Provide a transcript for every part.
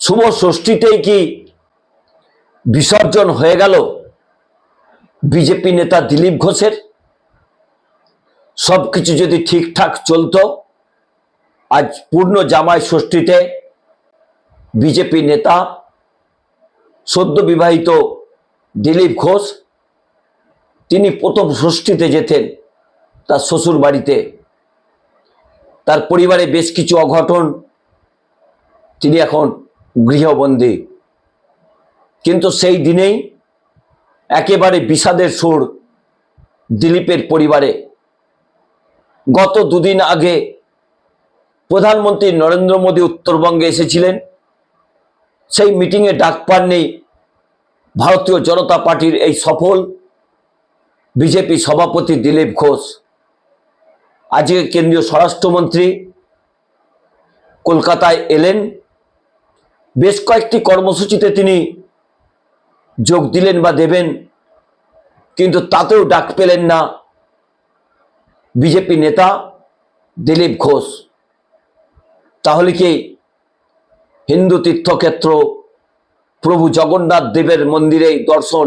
শুভ ষষ্ঠীতেই কি বিসর্জন হয়ে গেল বিজেপি নেতা দিলীপ ঘোষের? সবকিছু যদি ঠিকঠাক চলতো, আজ পূর্ণ জামাই ষষ্ঠীতে বিজেপি নেতা সদ্য বিবাহিত দিলীপ ঘোষ, তিনি প্রথম ষষ্ঠীতে যেতেন তার শ্বশুর বাড়িতে। তার পরিবারে বেশ কিছু অঘটন তিনি এখন গৃহবন্দী। কিন্তু সেই দিনেই একেবারে বিষাদের সুর দিলীপের পরিবারে। গত দুদিন আগে প্রধানমন্ত্রী নরেন্দ্র মোদী উত্তরবঙ্গে এসেছিলেন। সেই মিটিংয়ে ডাক পাননি ভারতীয় জনতা পার্টির এই সফল বিজেপি সভাপতি দিলীপ ঘোষ। আজকে কেন্দ্রীয় স্বরাষ্ট্রমন্ত্রী কলকাতায় এলেন। বেশ কয়েকটি কর্মসূচিতে তিনি যোগ দিলেন বা দেবেন, কিন্তু তাতেও ডাক পেলেন না বিজেপি নেতা দিলীপ ঘোষ। তাহলে কি হিন্দু তীর্থক্ষেত্র প্রভু জগন্নাথ দেবের মন্দিরে দর্শন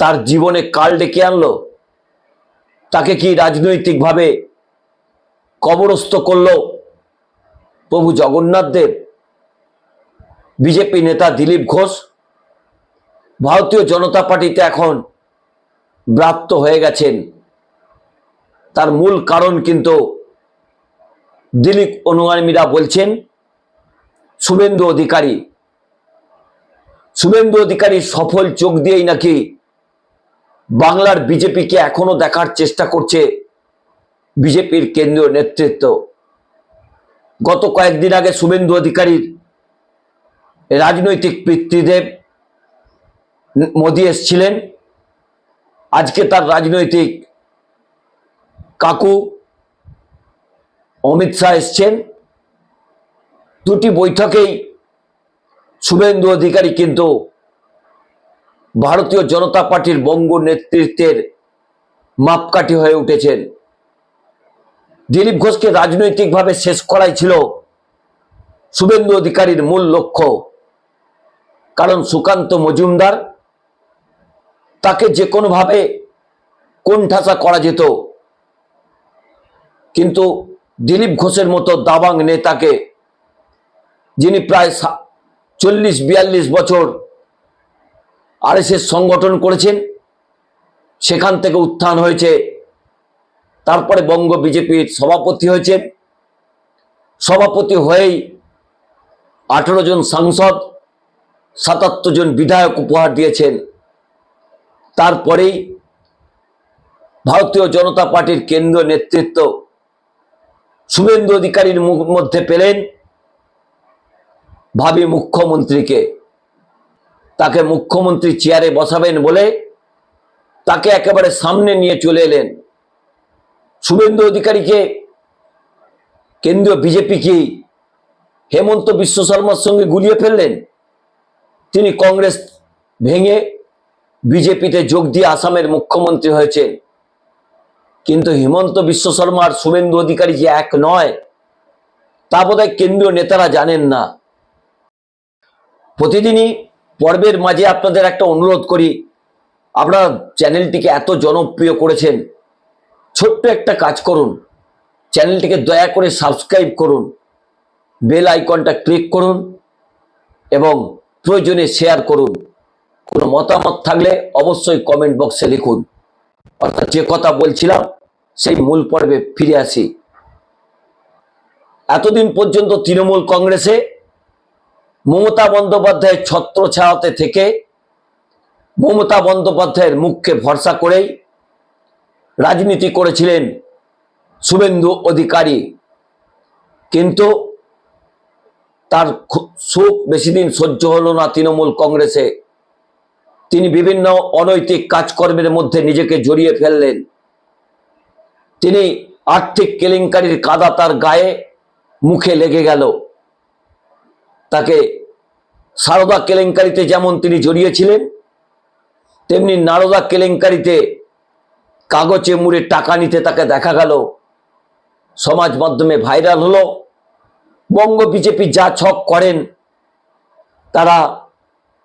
তার জীবনে কাল ডেকে আনলো? তাকে কি রাজনৈতিকভাবে কবরস্থ করল প্রভু জগন্নাথ দেব? বিজেপি নেতা দিলীপ ঘোষ, ভারতীয় জনতা পার্টিতে এখন ব্রাত্য হয়ে গেছেন। তার মূল কারণ কিন্তু দিলীপ অনুগামীরা বলছেন, শুভেন্দু অধিকারী। শুভেন্দু অধিকারী সফল চোখ দিয়েই নাকি বাংলার বিজেপিকে এখনও দেখার চেষ্টা করছে বিজেপির কেন্দ্রীয় নেতৃত্ব। গত কয়েকদিন আগে শুভেন্দু অধিকারীর রাজনৈতিক পিতৃদেব মোদী এসছিলেন। আজকে তার রাজনৈতিক কাকু অমিত শাহ এসছেন। দুটি বৈঠকেই শুভেন্দু অধিকারী কিন্তু ভারতীয় জনতা পার্টির বঙ্গ নেতৃত্বের মাপকাঠি হয়ে উঠেছেন। দিলীপ ঘোষকে রাজনৈতিকভাবে শেষ করাই ছিল শুভেন্দু অধিকারীর মূল লক্ষ্য। কারণ সুকান্ত মজুমদার তাকে যে কোনোভাবে কোণঠাসা করা যেত, কিন্তু দিলীপ ঘোষের মতো দাবাং নেতাকে, যিনি প্রায় চল্লিশ বিয়াল্লিশ বছর আরএসএস সংগঠন করেছেন, সেখান থেকে উত্থান হয়েছে, তারপরে বঙ্গ বিজেপির সভাপতি হয়েছেন, সভাপতি হয়েই আঠেরো জন সাংসদ সাতাত্তর জন বিধায়ক উপহার দিয়েছেন। তারপরেই ভারতীয় জনতা পার্টির কেন্দ্রীয় নেতৃত্ব শুভেন্দু অধিকারীর মধ্যে পেলেন ভাবি মুখ্যমন্ত্রীকে। তাকে মুখ্যমন্ত্রী চেয়ারে বসাবেন বলে তাকে একেবারে সামনে নিয়ে চলে এলেন। শুভেন্দু অধিকারীকে কেন্দ্রীয় বিজেপি কি হেমন্ত বিশ্ব শর্মার সঙ্গে গুলিয়ে ফেললেন? তিনি কংগ্রেস ভেঙে বিজেপিতে যোগ দিয়ে আসামের মুখ্যমন্ত্রী হয়েছেন। কিন্তু হিমন্ত বিশ্ব শর্মা আর শুভেন্দু অধিকারী যে এক নয়, তা বোধহয় কেন্দ্রীয় নেতারা জানেন না। প্রতিদিনই পর্বের মাঝে আপনাদের একটা অনুরোধ করি, আপনারা চ্যানেলটিকে এত জনপ্রিয় করেছেন, ছোট্ট একটা কাজ করুন, চ্যানেলটিকে দয়া করে সাবস্ক্রাইব করুন, বেল আইকনটা ক্লিক করুন এবং প্রয়োজনে শেয়ার করুন। কোনো মতামত থাকলে অবশ্যই কমেন্ট বক্সে লিখুন। অর্থাৎ যে কথা বলছিলাম, সেই মূল পর্বে ফিরে আসি। এতদিন পর্যন্ত তৃণমূল কংগ্রেসে মমতা বন্দ্যোপাধ্যায়ের ছত্র ছায়াতে থেকে মমতা বন্দ্যোপাধ্যায়ের মুখকে ভরসা করেই রাজনীতি করেছিলেন শুভেন্দু অধিকারী। কিন্তু তার সুখ বেশি দিন সহ্য হলো না তৃণমূল কংগ্রেসে। তিনি বিভিন্ন অনৈতিক কাজকর্মের মধ্যে নিজেকে জড়িয়ে ফেললেন। তিনি আর্থিক কেলেঙ্কারির কাদা তার গায়ে, মুখে লেগে গেল। তাকে সারদা কেলেঙ্কারিতে যেমন তিনি জড়িয়েছিলেন, তেমনি নারদা কেলেঙ্কারিতে কাগজে মুড়ে টাকা নিতে তাকে দেখা গেল। সমাজ মাধ্যমে ভাইরাল হলো। বঙ্গ বিজেপি যা ছক করেন, তারা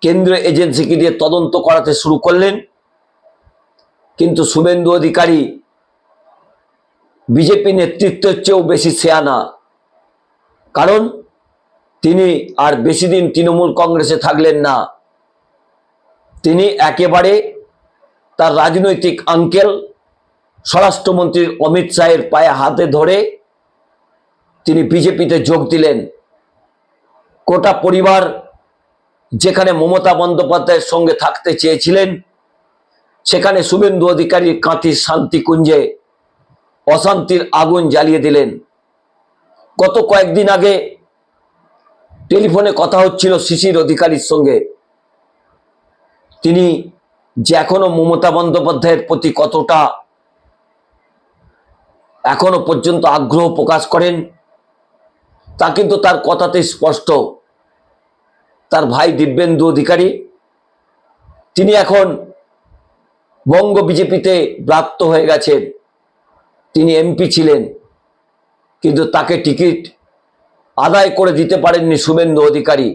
কেন্দ্রীয় এজেন্সিকে দিয়ে তদন্ত করাতে শুরু করলেন। কিন্তু শুভেন্দু অধিকারী বিজেপি নেতৃত্বের চেয়েও বেশি সেয়ানা কারণ তিনি আর বেশি দিন তৃণমূল কংগ্রেসে থাকলেন না। তিনি একেবারে তার রাজনৈতিক আঙ্কেল স্বরাষ্ট্রমন্ত্রীর অমিত শাহের পায়ে হাতে ধরে তিনি বিজেপিতে যোগ দিলেন। গোটা পরিবার যেখানে মমতা বন্দ্যোপাধ্যায়ের সঙ্গে থাকতে চেয়েছিলেন, সেখানে শুভেন্দু অধিকারীর কাঁথির শান্তিকুঞ্জে অশান্তির আগুন জ্বালিয়ে দিলেন। গত কয়েকদিন আগে টেলিফোনে কথা হচ্ছিল শিশির অধিকারীর সঙ্গে। তিনি যে এখনও মমতা বন্দ্যোপাধ্যায়ের প্রতি কতটা এখনও পর্যন্ত আগ্রহ প্রকাশ করেন তা কিন্তু তার কথাতে স্পষ্ট। তার ভাই দিব্যেন্দু অধিকারী, তিনি এখন বঙ্গ বিজেপিতে ব্রাত্য হয়ে গেছেন। তিনি এমপি ছিলেন, কিন্তু তাকে টিকিট আদায় করে দিতে পারেননি শুভেন্দু অধিকারী।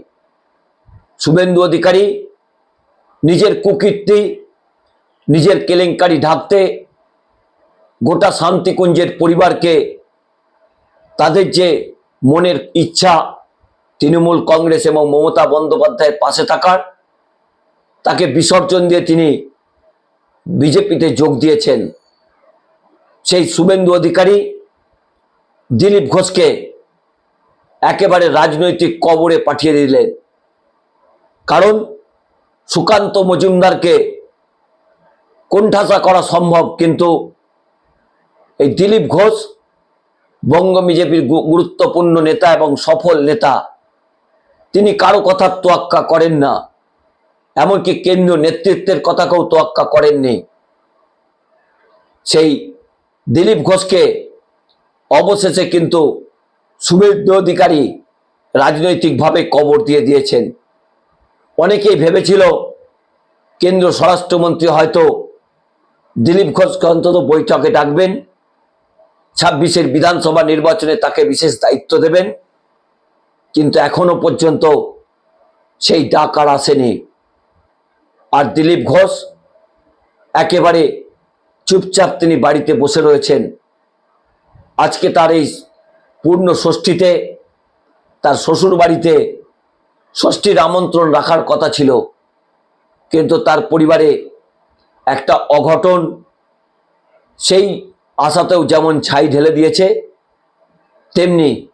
শুভেন্দু অধিকারী নিজের কুকীর্তি, নিজের কেলেঙ্কারি ঢাকতে গোটা শান্তিকুঞ্জের পরিবারকে তাদের যে মনের ইচ্ছা তৃণমূল কংগ্রেস এবং মমতা বন্দ্যোপাধ্যায়ের পাশে থাকার, তাকে বিসর্জন দিয়ে তিনি বিজেপিতে যোগ দিয়েছেন। সেই শুভেন্দু অধিকারী দিলীপ ঘোষকে একেবারে রাজনৈতিক কবরে পাঠিয়ে দিলেন। কারণ সুকান্ত মজুমদারকে কোণঠাসা করা সম্ভব, কিন্তু এই দিলীপ ঘোষ বঙ্গ বিজেপির গুরুত্বপূর্ণ নেতা এবং সফল নেতা। তিনি কারও কথার তোয়াক্কা করেন না, এমনকি কেন্দ্রীয় নেতৃত্বের কথাকেও তোয়াক্কা করেননি। সেই দিলীপ ঘোষকে অবশেষে কিন্তু শুভেন্দু অধিকারী রাজনৈতিকভাবে কবর দিয়ে দিয়েছেন। অনেকেই ভেবেছিল কেন্দ্র স্বরাষ্ট্রমন্ত্রী হয়তো দিলীপ ঘোষকে অন্তত বৈঠকে ডাকবেন। ছাব্বিশের বিধানসভা নির্বাচনে তাকে বিশেষ দায়িত্ব দেবেন। কিন্তু এখনও পর্যন্ত সেই ডাক আর আসেনি। আর দিলীপ ঘোষ একেবারে চুপচাপ তিনি বাড়িতে বসে রয়েছেন। আজকে তার এই পূর্ণ ষষ্ঠীতে, তার শ্বশুর বাড়িতে ষষ্ঠীর আমন্ত্রণ রাখার কথা ছিল। কিন্তু তার পরিবারে একটা অঘটন, সেই আশাতেও যেমন ছাই ঢেলে দিয়েছে, তেমনি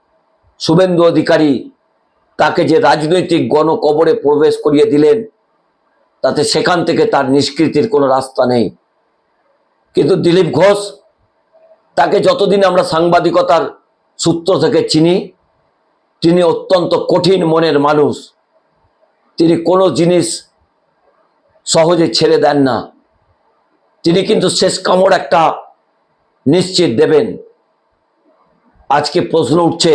শুভেন্দু অধিকারী তাকে যে রাজনৈতিক গণকবরে প্রবেশ করিয়ে দিলেন, তাতে সেখান থেকে তার নিষ্কৃতির কোনো রাস্তা নেই। কিন্তু দিলীপ ঘোষ তাকে যতদিন আমরা সাংবাদিকতার সূত্র থেকে চিনি, তিনি অত্যন্ত কঠিন মনের মানুষ। তিনি কোনো জিনিস সহজে ছেড়ে দেন না। তিনি কিন্তু শেষ কামড় একটা নিশ্চিত দেবেন। আজকে প্রশ্ন উঠছে,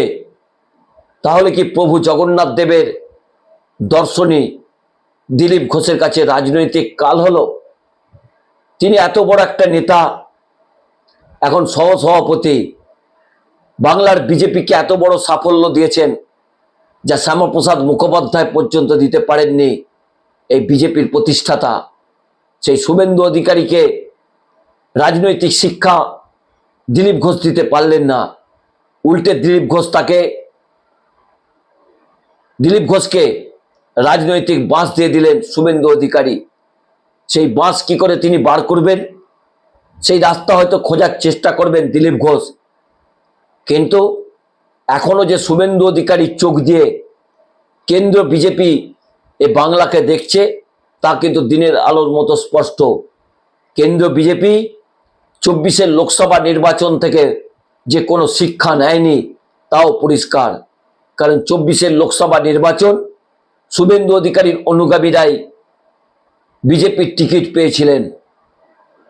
তাহলে কি প্রভু জগন্নাথ দেবের দর্শনী দিলীপ ঘোষের কাছে রাজনৈতিক কাল হলো? তিনি এত বড় একটা নেতা, এখন সহসভাপতি, বাংলার বিজেপিকে এত বড় সাফল্য দিয়েছেন যা শ্যামাপ্রসাদ মুখোপাধ্যায় পর্যন্ত দিতে পারেননি এই বিজেপির প্রতিষ্ঠাতা। সেই শুভেন্দু অধিকারীকে রাজনৈতিক শিক্ষা দিলীপ ঘোষ দিতে পারলেন না। উল্টে দিলীপ ঘোষ তাকে দিলীপ ঘোষকে রাজনৈতিক বাঁশ দিয়ে দিলেন শুভেন্দু অধিকারী। সেই বাঁশ কি করে তিনি বার করবেন? সেই রাস্তা হয়তো খোঁজার চেষ্টা করবেন দিলীপ ঘোষ কিন্তু এখনও যে শুভেন্দু অধিকারী চোখ দিয়ে কেন্দ্র বিজেপি এ বাংলাকে দেখছে, তা কিন্তু দিনের আলোর মতো স্পষ্ট। কেন্দ্র বিজেপি চব্বিশের লোকসভা নির্বাচন থেকে যে কোনো শিক্ষা নেয়নি, তাও পরিষ্কার। কারণ চব্বিশের লোকসভা নির্বাচন, শুভেন্দু অধিকারীর অনুগামীরাই বিজেপির টিকিট পেয়েছিলেন।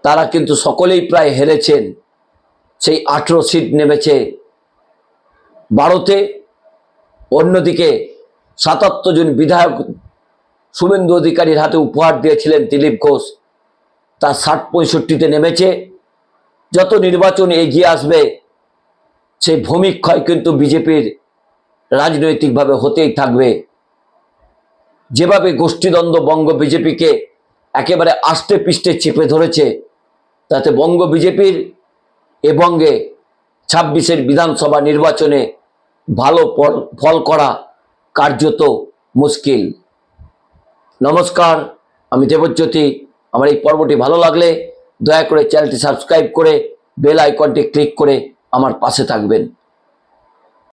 তারা কিন্তু সকলেই প্রায় হেরেছেন। সেই আঠেরো সিট নেমেছে বারোতে অন্যদিকে সাতাত্তর জন বিধায়ক শুভেন্দু অধিকারীর হাতে উপহার দিয়েছিলেন দিলীপ ঘোষ। তার ষাট পঁয়ষট্টিতে নেমেছে। যত নির্বাচন এগিয়ে আসবে, সেই ভূমিক্ষয় কিন্তু বিজেপির রাজনৈতিকভাবে হতেই থাকবে। যেভাবে গোষ্ঠীদ্বন্দ্ব বঙ্গ বিজেপিকে একেবারে আষ্টে পিষ্টে চেপে ধরেছে, তাতে বঙ্গ বিজেপির এ ছাব্বিশের বিধানসভা নির্বাচনে ভালো ফল করা কার্যত মুশকিল। নমস্কার, আমি দেবজ্যোতি। আমার এই পর্বটি ভালো লাগলে দয়া করে চ্যানেলটি সাবস্ক্রাইব করে বেল আইকনটি ক্লিক করে আমার পাশে থাকবেন।